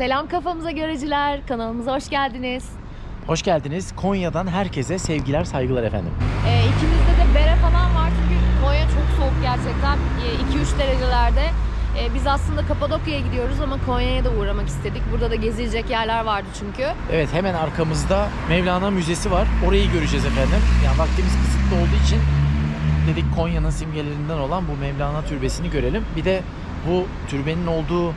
Selam kafamıza göreciler. Kanalımıza hoş geldiniz. Hoş geldiniz. Konya'dan herkese sevgiler, saygılar efendim. Ee, ikimizde de bere falan var çünkü Konya çok soğuk gerçekten. Ee, 2-3 derecelerde. Ee, biz aslında Kapadokya'ya gidiyoruz ama Konya'ya da uğramak istedik. Burada da gezilecek yerler vardı çünkü. Evet hemen arkamızda Mevlana Müzesi var. Orayı göreceğiz efendim. Yani vaktimiz kısıtlı olduğu için dedik Konya'nın simgelerinden olan bu Mevlana Türbesi'ni görelim. Bir de bu türbenin olduğu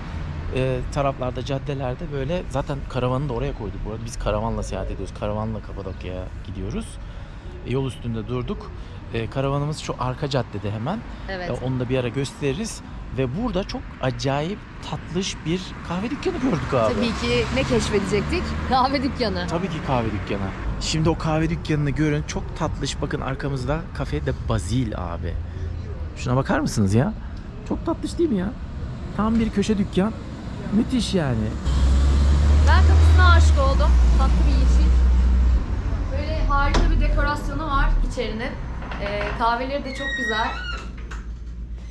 e, taraflarda, caddelerde böyle zaten karavanı da oraya koyduk. Bu arada biz karavanla seyahat ediyoruz. Karavanla Kapadokya'ya gidiyoruz. E, yol üstünde durduk. E, karavanımız şu arka caddede hemen. Evet. E, Onu da bir ara gösteririz. Ve burada çok acayip tatlış bir kahve dükkanı gördük abi. Tabii ki ne keşfedecektik? Kahve dükkanı. Tabii ki kahve dükkanı. Şimdi o kahve dükkanını görün. Çok tatlış. Bakın arkamızda kafe de Bazil abi. Şuna bakar mısınız ya? Çok tatlış değil mi ya? Tam bir köşe dükkan. Müthiş yani. Ben kapısına aşık oldum. Tatlı bir yeşil. Böyle harika bir dekorasyonu var içerinin. Ee, kahveleri de çok güzel.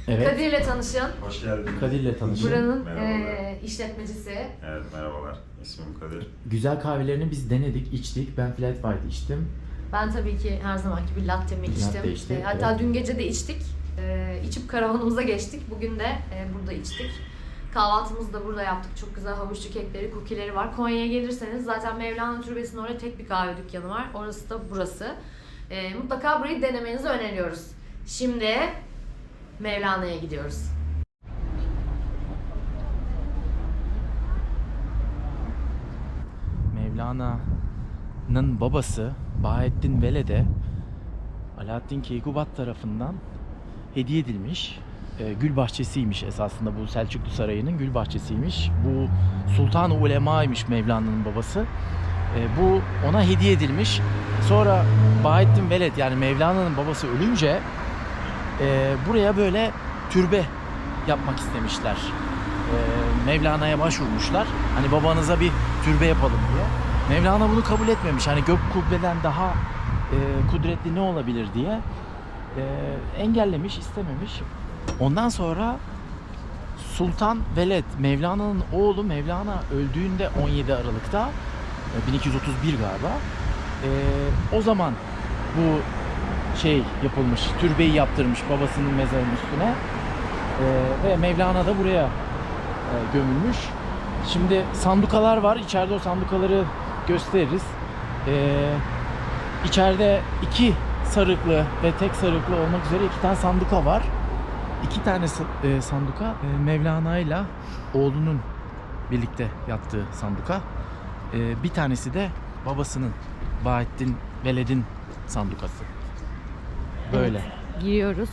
Evet. Kadir'le tanışın. Hoş geldiniz. Kadir'le tanışın. Buranın e, işletmecisi. Evet merhabalar. İsmim Kadir. Güzel kahvelerini biz denedik, içtik. Ben flat white içtim. Ben tabii ki her zamanki bir latte'mi içtim. Latte içtik, E, hatta evet. dün gece de içtik. E, içip karavanımıza geçtik. Bugün de e, burada içtik. Kahvaltımızı da burada yaptık. Çok güzel havuçlu kekleri, kukileri var. Konya'ya gelirseniz zaten Mevlana Türbesi'nin orada tek bir kahve dükkanı var. Orası da burası. E, mutlaka burayı denemenizi öneriyoruz. Şimdi Mevlana'ya gidiyoruz. Mevlana'nın babası Bahattin Velede Alaaddin Keykubat tarafından hediye edilmiş. Ee, gül bahçesiymiş esasında bu Selçuklu Sarayı'nın gül bahçesiymiş. Bu Sultan-ı Ulema'ymış Mevlana'nın babası. Ee, bu ona hediye edilmiş. Sonra Bahattin Veled yani Mevlana'nın babası ölünce e, buraya böyle türbe yapmak istemişler. Mevlana'ya başvurmuşlar. Hani babanıza bir türbe yapalım diye. Mevlana bunu kabul etmemiş. Hani gök kubbeden daha e, kudretli ne olabilir diye e, engellemiş, istememiş. Ondan sonra Sultan Veled, Mevlana'nın oğlu Mevlana öldüğünde 17 Aralık'ta e, 1231 galiba. e, o zaman bu şey yapılmış, türbeyi yaptırmış babasının mezarının üstüne. E, ve Mevlana da buraya e, gömülmüş. Şimdi sandukalar var. İçeride o sandukaları gösteririz. E, içeride iki sarıklı ve tek sarıklı olmak üzere iki tane sanduka var. İki tane e, sanduka e, Mevlana ile oğlunun birlikte yattığı sanduka. E, bir tanesi de babasının Bahattin Veled'in sandukası. Böyle. Giriyoruz.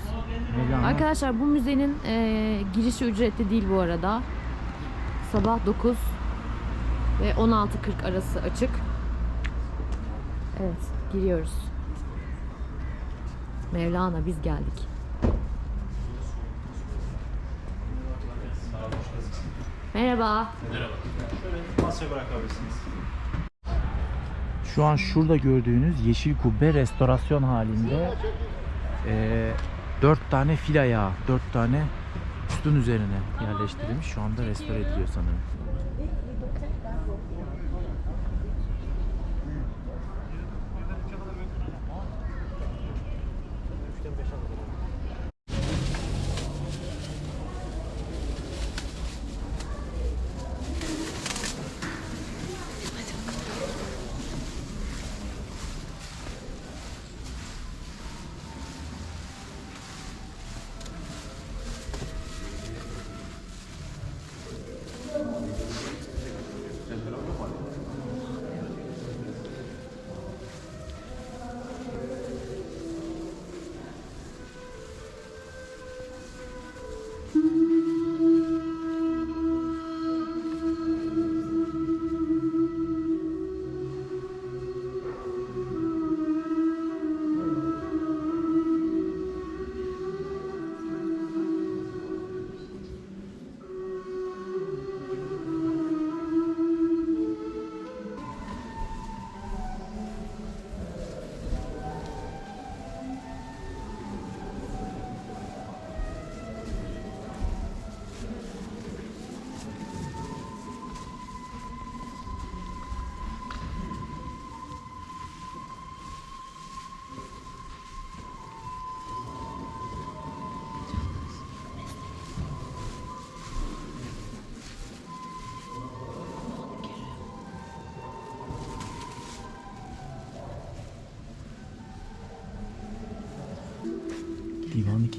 Mevlana. Arkadaşlar bu müzenin e, girişi ücretli değil bu arada. Sabah 9 ve 16.40 arası açık. Evet, giriyoruz. Mevlana biz geldik. Merhaba. Masaya bırakabilirsiniz. Şu an şurada gördüğünüz yeşil kubbe restorasyon halinde eee dört tane fil ayağı, dört tane üstün üzerine yerleştirilmiş. Şu anda restore ediliyor sanırım.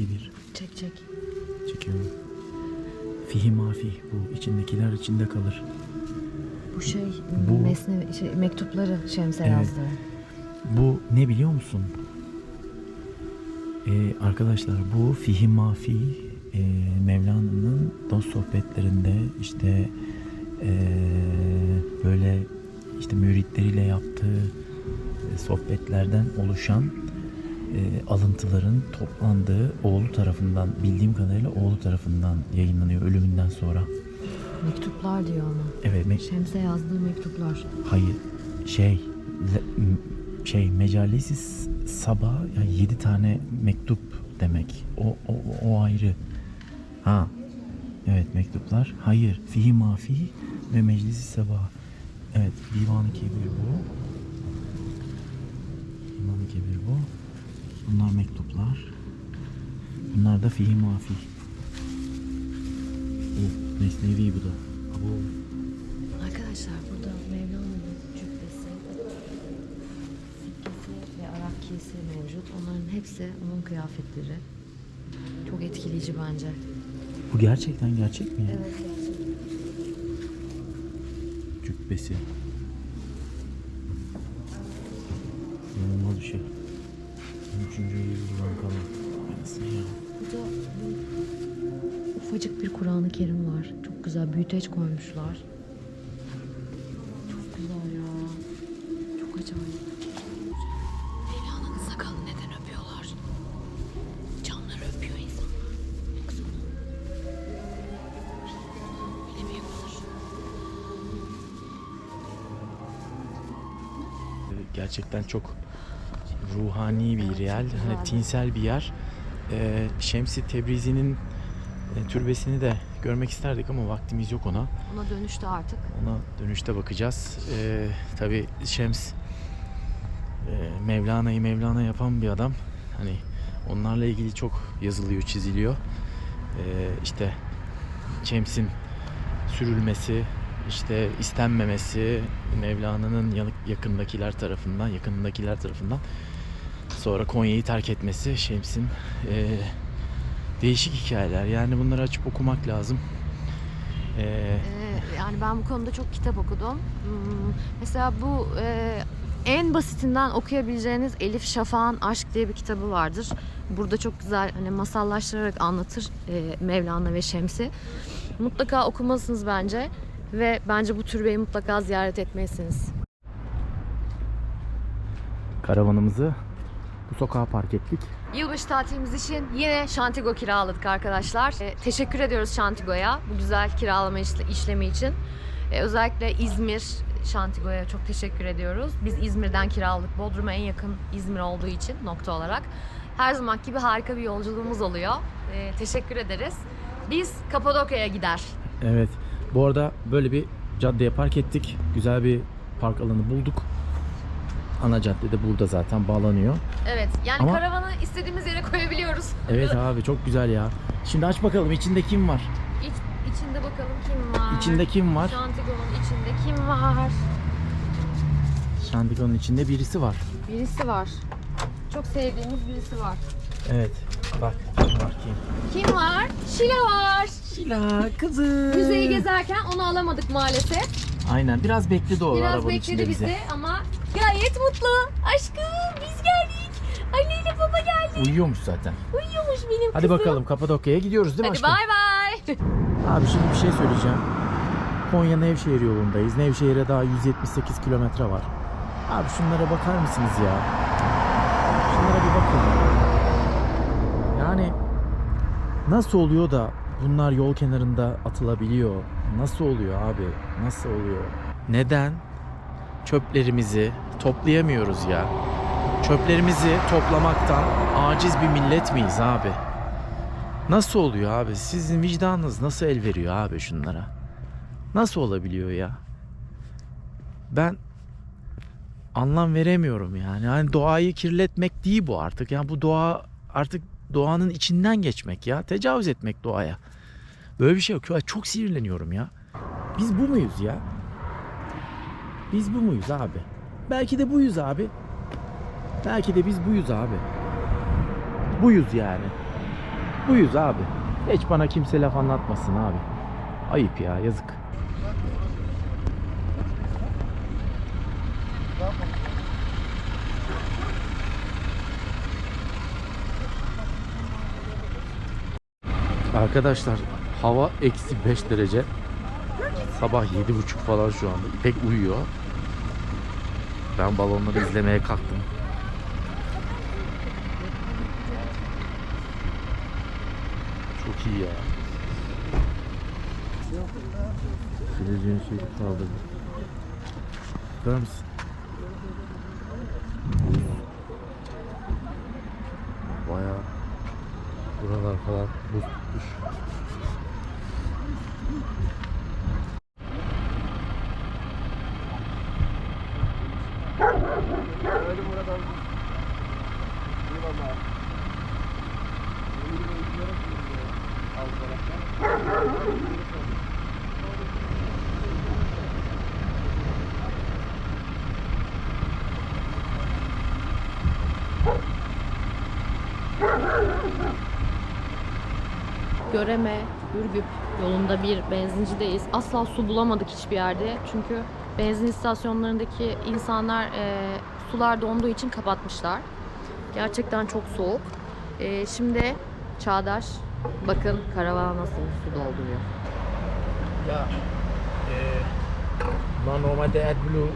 Kebir. Çek çek. Çekiyorum. Fihi mafih bu. içindekiler içinde kalır. Bu şey, Bu- mesne, şey mektupları Şems'e Evet. yazdı. Bu ne biliyor musun? Ee, arkadaşlar bu Fihi Mafi e, Mevlana'nın dost sohbetlerinde işte e, böyle işte müritleriyle yaptığı sohbetlerden oluşan e, alıntıların toplandığı oğlu tarafından bildiğim kadarıyla oğlu tarafından yayınlanıyor ölümünden sonra. Mektuplar diyor ama. Evet me- Şems'e yazdığı mektuplar. Hayır şey le- şey Mecalesi sabah yani yedi tane mektup demek. O, o, o ayrı. Ha. Evet mektuplar. Hayır. Fihi mafi ve meclisi sabah. Evet. Divan-ı Kebir bu. Divan-ı Kebir bu. Bunlar mektuplar. Bunlar da fihi mafi. Bu. Mesnevi bu da. Bu. Arkadaşlar burada Mevlana'nın cübbesi, sikkesi ve Arakkiyesi mevcut. Onların hepsi onun kıyafetleri. Çok etkileyici bence. Bu gerçekten gerçek mi? Evet. Cübbesi. İnanılmaz bir şey. 13. yüzyıldan kalan. Aynısı ya. Burada ufacık bir Kur'an-ı Kerim var. Çok güzel büyüteç koymuşlar. Çok güzel ya. Çok acayip. Mevlana'nın sakalını neden öpüyorlar? Camları öpüyor. Öyle mi yapılır? Gerçekten çok ruhani bir yer. Hani tinsel bir yer. Ee, Şemsi Tebrizi'nin e, türbesini de görmek isterdik ama vaktimiz yok ona. Ona dönüştü artık. Ona dönüşte bakacağız. Ee, Tabi Şems e, Mevlana'yı Mevlana yapan bir adam. Hani onlarla ilgili çok yazılıyor, çiziliyor. Ee, işte Şems'in sürülmesi, işte istenmemesi Mevlana'nın yakındakiler tarafından, yakındakiler tarafından sonra Konya'yı terk etmesi Şems'in e, değişik hikayeler. Yani bunları açıp okumak lazım. Ee, Ee, yani ben bu konuda çok kitap okudum. Hmm, Mesela bu e, en basitinden okuyabileceğiniz Elif Şafak'ın Aşk diye bir kitabı vardır. Burada çok güzel hani masallaştırarak anlatır e, Mevlana ve Şems'i. Mutlaka okumalısınız bence ve bence bu türbeyi mutlaka ziyaret etmelisiniz. karavanımızı bu sokağa park ettik. Yılbaşı tatilimiz için yine Şantigo kiraladık arkadaşlar. E, teşekkür ediyoruz Şantigo'ya bu güzel kiralama işle- işlemi için. E, özellikle İzmir Şantigo'ya çok teşekkür ediyoruz. Biz İzmir'den kiraladık. Bodrum'a en yakın İzmir olduğu için nokta olarak. Her zaman gibi harika bir yolculuğumuz oluyor. E, teşekkür ederiz. Biz Kapadokya'ya gider. Evet. Bu arada böyle bir caddeye park ettik. Güzel bir park alanı bulduk. Ana cadde de burada zaten bağlanıyor. Evet yani Ama- karavanı istediğimiz yere koyabiliyoruz. Evet abi çok güzel ya. Şimdi aç bakalım içinde kim var? İç, içinde bakalım kim var? İçinde kim var? Şantigo'nun içinde kim var? Şantigonun içinde birisi var. Birisi var. Çok sevdiğimiz birisi var. Evet. Bak kim var kim? Kim var? Şila var. Şila kızım. Müzeyi gezerken onu alamadık maalesef. Aynen biraz bekledi o Biraz arabanın bekledi içinde bizi bize. ama gayet mutlu. Aşkım biz geldik. Anne ile baba geldi. Uyuyormuş zaten. Uyuyormuş benim Hadi kızım. bakalım Kapadokya'ya gidiyoruz değil mi Hadi aşkım? bay bay. Abi şimdi bir şey söyleyeceğim. Konya Nevşehir yolundayız. Nevşehir'e daha 178 kilometre var. Abi şunlara bakar mısınız ya? Şunlara bir bakın. Yani nasıl oluyor da bunlar yol kenarında atılabiliyor? Nasıl oluyor abi? Nasıl oluyor? Neden çöplerimizi toplayamıyoruz ya? Çöplerimizi toplamaktan aciz bir millet miyiz abi? Nasıl oluyor abi? Sizin vicdanınız nasıl el veriyor abi şunlara? Nasıl olabiliyor ya? Ben anlam veremiyorum yani. Hani doğayı kirletmek değil bu artık. Yani bu doğa artık doğanın içinden geçmek ya. Tecavüz etmek doğaya. Böyle bir şey yok. Çok sinirleniyorum ya. Biz bu muyuz ya? Biz bu muyuz abi? Belki de buyuz abi. Belki de biz buyuz abi. Buyuz yani. Buyuz abi. Hiç bana kimse laf anlatmasın abi. Ayıp ya yazık. Arkadaşlar hava eksi 5 derece. Sabah yedi buçuk falan şu anda. İpek uyuyor. Ben balonları izlemeye kalktım. Çok iyi ya. Sileceğin şeyi kaldırdı. Bakar mısın? Bayağı buralar falan buz tutmuş. Göreme, Ürgüp yolunda bir benzincideyiz. Asla su bulamadık hiçbir yerde. Çünkü benzin istasyonlarındaki insanlar e, sular donduğu için kapatmışlar. Gerçekten çok soğuk. E, şimdi Çağdaş bakın karavana nasıl su dolduruyor. Ya e, bunlar normalde AdBlue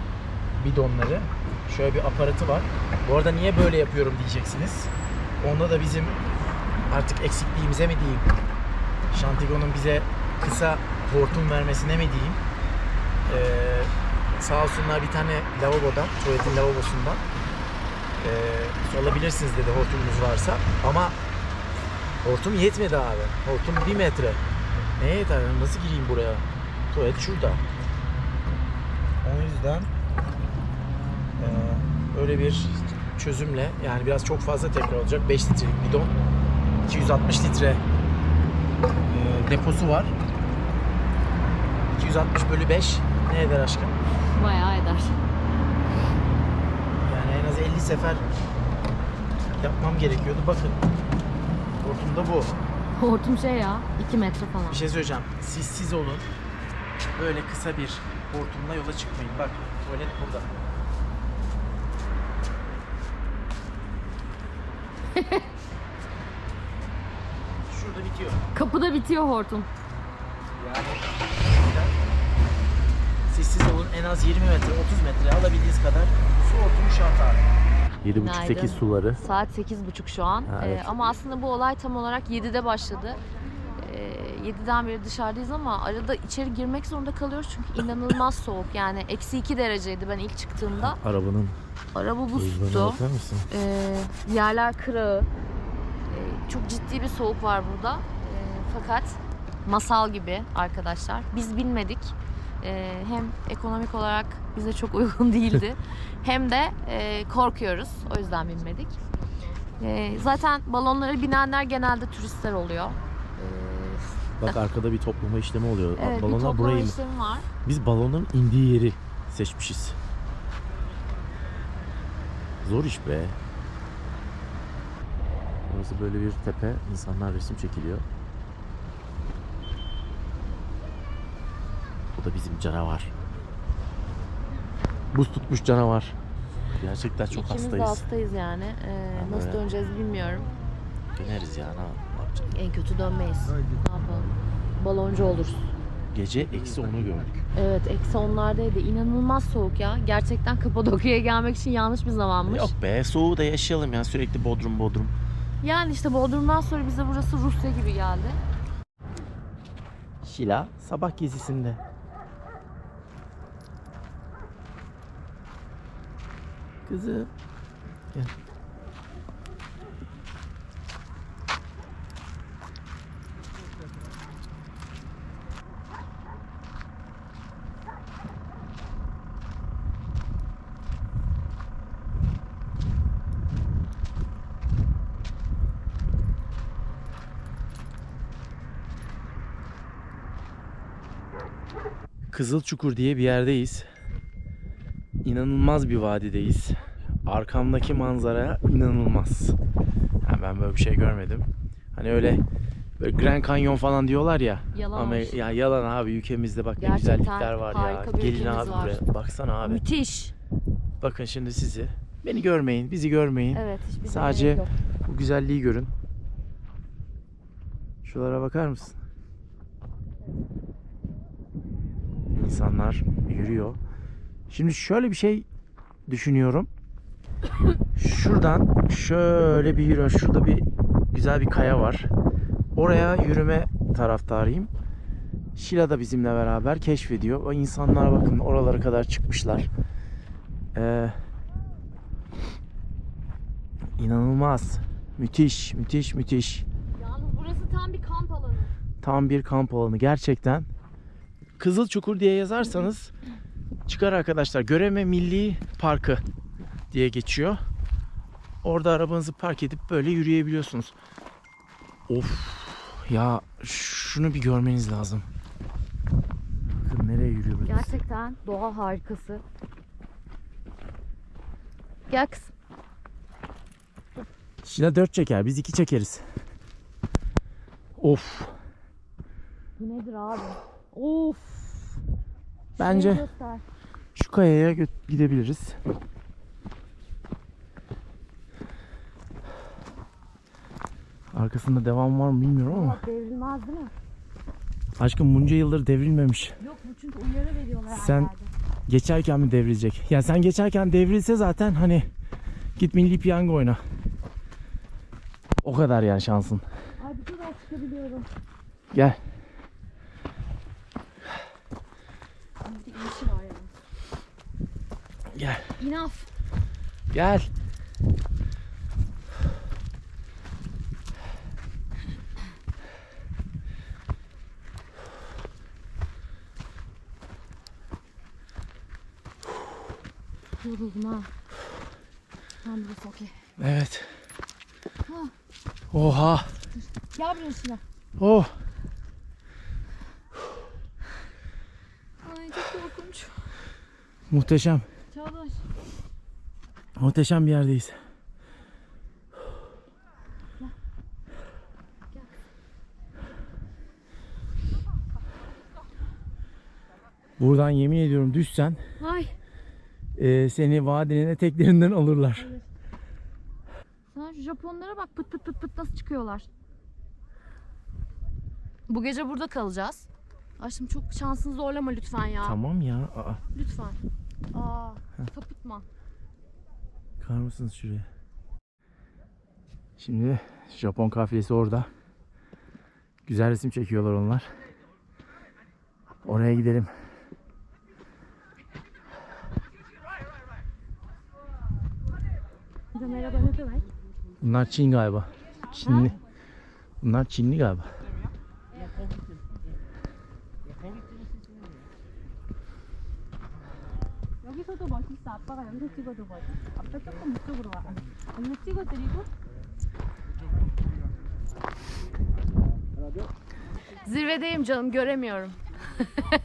bidonları. Şöyle bir aparatı var. Bu arada niye böyle yapıyorum diyeceksiniz. Onda da bizim artık eksikliğimize mi diyeyim, Şantigo'nun bize kısa hortum vermesine mi diyeyim. E, sağ olsunlar bir tane lavabodan, tuvaletin lavabosundan e, sorabilirsiniz dedi hortumunuz varsa. Ama hortum yetmedi abi. Hortum bir metre. Neye yeter? Nasıl gireyim buraya? Tuvalet şurada. O yüzden eee, öyle bir çözümle yani biraz çok fazla tekrar olacak. 5 litrelik bidon. 260 litre eee, deposu var. 260 bölü 5 ne eder aşkım? Bayağı eder. Yani en az 50 sefer yapmam gerekiyordu. Bakın. Hortum da bu. Hortum şey ya 2 metre falan. Bir şey söyleyeceğim. Siz siz olun. Böyle kısa bir hortumla yola çıkmayın. Bak tuvalet burada. Şurada bitiyor. Kapıda bitiyor hortum. Yani siz siz olun en az 20 metre 30 metre alabildiğiniz kadar su hortumu şart abi. 7.5-8 Günaydın. suları. Saat 8.30 şu an. Ha, Ee, evet. ama aslında bu olay tam olarak 7'de başladı. Ee, 7'den beri dışarıdayız ama arada içeri girmek zorunda kalıyoruz çünkü inanılmaz soğuk. Yani eksi 2 dereceydi ben ilk çıktığımda. Arabanın Araba buz gözlerine tuttu. bakar mısın? Ee, yerler kırağı. Çok ciddi bir soğuk var burada. Ee, fakat masal gibi arkadaşlar. Biz bilmedik. Ee, hem ekonomik olarak bize çok uygun değildi. hem de e, korkuyoruz. O yüzden binmedik. Ee, zaten balonlara binenler genelde turistler oluyor. Bak arkada bir toplama işlemi oluyor. evet, bir Balonlar toplama buraya in- işlemi var. Biz balonların indiği yeri seçmişiz. Zor iş be. Burası böyle bir tepe. İnsanlar resim çekiliyor. Bu da bizim canavar. Buz tutmuş canavar. Gerçekten çok İkimiz hastayız. hastayız yani. Ee, Ben nasıl böyle- döneceğiz bilmiyorum. Döneriz ya. Ne, ne yapacağız? En kötü dönmeyiz. Ne yapalım? Baloncu oluruz. Gece eksi onu gördük. Evet eksi onlardaydı. İnanılmaz soğuk ya. Gerçekten Kapadokya'ya gelmek için yanlış bir zamanmış. Yok be soğuğu da yaşayalım ya. Sürekli Bodrum Bodrum. Yani işte Bodrum'dan sonra bize burası Rusya gibi geldi. Şila sabah gezisinde. Kızım. Gel. Kızılçukur diye bir yerdeyiz. İnanılmaz bir vadideyiz. Arkamdaki manzara inanılmaz. Yani ben böyle bir şey görmedim. Hani öyle böyle Grand Canyon falan diyorlar ya. Yalan Ama ya yalan abi ülkemizde bak ne Gerçekten güzellikler var ya. Gelin abi var. buraya. Baksana abi. Müthiş. Bakın şimdi sizi. Beni görmeyin, bizi görmeyin. Evet hiçbir Sadece bu güzelliği görün. Şuralara bakar mısın? İnsanlar yürüyor. Şimdi şöyle bir şey düşünüyorum. Şuradan şöyle bir yürü. Şurada bir güzel bir kaya var. Oraya yürüme taraftarıyım. Şila da bizimle beraber keşfediyor. O insanlara bakın oralara kadar çıkmışlar. Ee, inanılmaz. Müthiş, müthiş, müthiş. Yalnız burası tam bir kamp alanı. Tam bir kamp alanı gerçekten. Kızılçukur diye yazarsanız çıkar arkadaşlar. Göreme Milli Parkı diye geçiyor. Orada arabanızı park edip böyle yürüyebiliyorsunuz. Of ya şunu bir görmeniz lazım. Bakın nereye yürüyor burası. Gerçekten doğa harikası. Gel kızım. Şila 4 çeker biz 2 çekeriz. Of Bu nedir abi? Of. bence göster. şu kayaya gidebiliriz. Arkasında devam var mı bilmiyorum ama. Devrilmez değil mi? Aşkım bunca yıldır devrilmemiş. Yok bu çünkü uyarı veriyorlar Sen-. Geçerken mi devrilecek? Ya sen geçerken devrilse zaten hani git milli piyango oyna. O kadar yani şansın. Ay bu kadar çıkabiliyorum. Gel. Bir inişi var ya. Gel. Enough. Gel. Yoruldum ha. Tamam burası okey. Evet. Ha. Oha. Gel buraya Şila. Oh. Ay çok korkunç. Muhteşem. Muhteşem bir yerdeyiz. Buradan yemin ediyorum düşsen Ay. e, seni vadinin eteklerinden alırlar. Sen şu Japonlara bak pıt pıt pıt pıt nasıl çıkıyorlar. Bu gece burada kalacağız. Aşkım çok şansını zorlama lütfen ya. Tamam ya. Aa, Lütfen. Aa, kapatma. Bakar mısınız şuraya? Şimdi Japon kafilesi orada. Güzel resim çekiyorlar onlar. Oraya gidelim. Bunlar Çin galiba. Çinli. Bunlar Çinli galiba. 여기서도 멋있어. 아빠가 여기서 찍어줘 봐. 아빠 조금 이쪽으로 와. 여기서 찍어드리고 Zirvedeyim canım göremiyorum.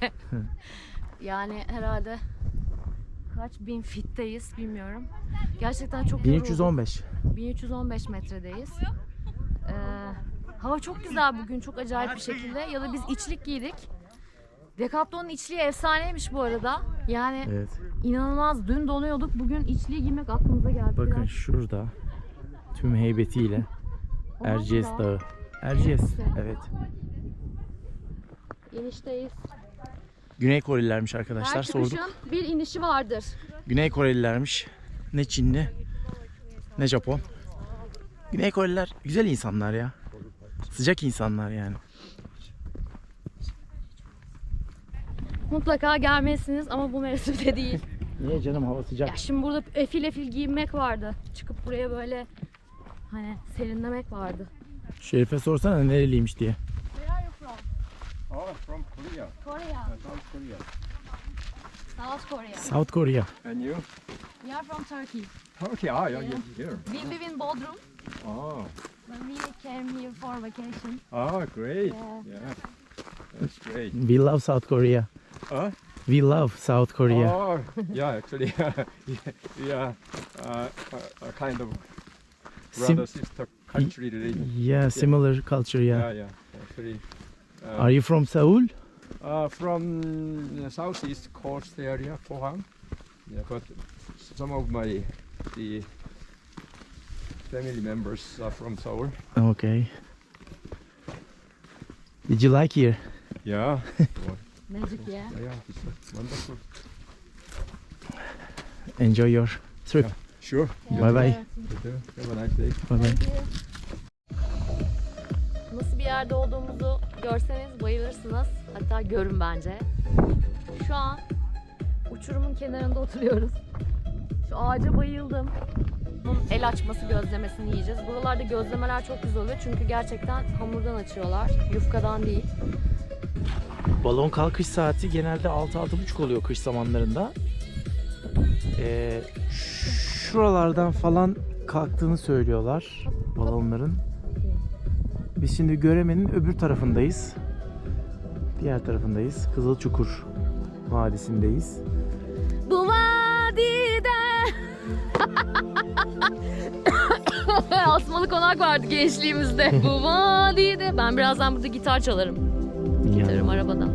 yani herhalde kaç bin fitteyiz bilmiyorum. Gerçekten çok yoruldum. 1315. 1315 metredeyiz. Ee, hava çok güzel bugün çok acayip bir şekilde. Ya da biz içlik giydik. Decathlon'un içliği efsaneymiş bu arada. Yani Evet. inanılmaz. Dün donuyorduk. Bugün içliği giymek aklımıza geldi. Bakın biraz. şurada tüm heybetiyle Aman Erciyes da. Dağı. Erciyes. Evet. İnişteyiz. Güney Korelilermiş arkadaşlar Her sorduk. çıkışın bir inişi vardır. Güney Korelilermiş. Ne Çinli ne Japon. Güney Koreliler güzel insanlar ya. Sıcak insanlar yani. Mutlaka gelmelisiniz ama bu mevsimde değil. Niye canım hava sıcak? Ya şimdi burada efil efil giyinmek vardı. Çıkıp buraya böyle hani serinlemek vardı. Şerife sorsana nereliymiş diye. Where are you from? Oh, from Korea, Korea. South Korea. South Korea. South Korea. And you? We are from Turkey. Turkey. Ah, yeah, you're here. We live in Bodrum. Oh, When we came here for vacation. oh, great. Yeah. Yeah, that's great. We love South Korea. Huh? We love South Korea. Oh, yeah, actually, yeah, yeah, uh, a, a kind of Sim- brother sister country related. Yeah, similar culture. Yeah. Yeah, yeah. Actually, uh, Are you from Seoul? uh, from the southeast coast area, Pohang. Yeah, but some of my the family members are from Seoul. Okay. Did you like here? Yeah. Magic ya. Yeah, yeah, it's wonderful. Enjoy your trip. Yeah. Sure. Bye bye. Too. Have a nice day. Bye bye. Nasıl bir yerde olduğumuzu görseniz bayılırsınız. Hatta görün bence. Şu an uçurumun kenarında oturuyoruz. Şu ağaca bayıldım. Bunun el açması gözlemesini yiyeceğiz. Buralarda gözlemeler çok güzel oluyor çünkü gerçekten hamurdan açıyorlar. Yufkadan değil. Balon kalkış saati genelde 6-6.30 oluyor kış zamanlarında. Ee, şuralardan falan kalktığını söylüyorlar balonların. Biz şimdi Göreme'nin öbür tarafındayız. Diğer tarafındayız. Kızılçukur Vadisi'ndeyiz. Bu vadide Asmalı konak vardı gençliğimizde. Bu vadide. Ben birazdan burada gitar çalarım. Gitarım arabada.